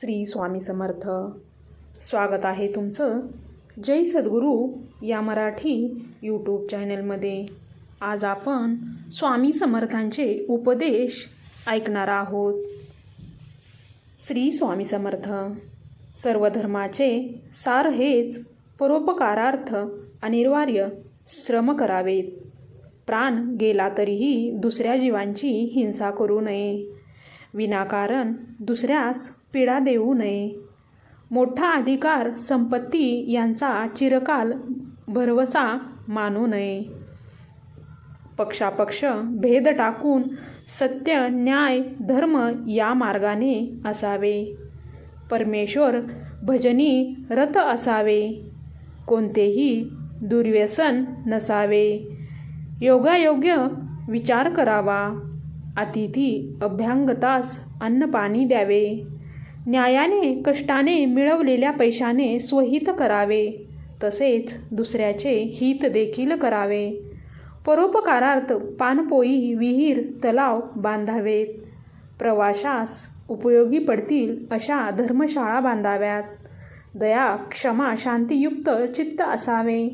श्री स्वामी समर्थ. स्वागत आहे तुमचं जय सद्गुरू या मराठी यूट्यूब चॅनलमध्ये आज आपण स्वामी समर्थांचे उपदेश ऐकणार आहोत. श्री स्वामी समर्थ सर्व धर्माचे सार हेच परोपकारार्थ अनिवार्य श्रम करावेत. प्राण गेला तरीही दुसऱ्या जीवांची हिंसा करू नये. विनाकारण दुसऱ्यास पीडा देऊ नये. मोठा अधिकार संपत्ती यांचा चिरकाल भरवसा मानू नये. पक्षापक्ष भेद टाकून सत्य न्याय धर्म या मार्गाने असावे. परमेश्वर भजनी रत असावे. कोणतेही दुर्व्यसन नसावे. योगायोग्य विचार करावा. अतिथी अभ्यांगतास अन्न पाणी द्यावे. न्यायाने कष्टाने मिळवलेल्या पैशाने स्वहित करावे तसेच दुसऱ्याचे हित देखील करावे. परोपकारार्थ पानपोई विहीर तलाव बांधावेत. प्रवाशास उपयोगी पडतील अशा धर्मशाळा बांधाव्यात. दया क्षमा शांतियुक्त चित्त असावे.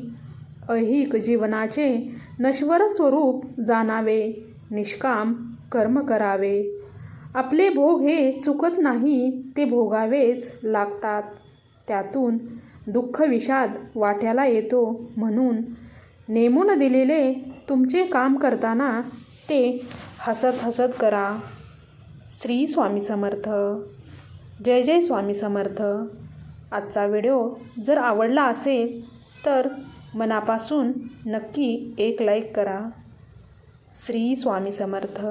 ऐहिक जीवनाचे नश्वर स्वरूप जाणावे. निष्काम कर्म करावे. आपले भोग हे चुकत नाही ते भोगावेच लागतात. त्यातून दुःख विषाद वाट्याला येतो म्हणून नेमून दिलेले तुमचे काम करताना ते हसत हसत करा. श्री स्वामी समर्थ. जय जय स्वामी समर्थ. आजचा व्हिडिओ जर आवडला असेल तर मनापासून नक्की एक लाईक करा. श्री स्वामी समर्थ.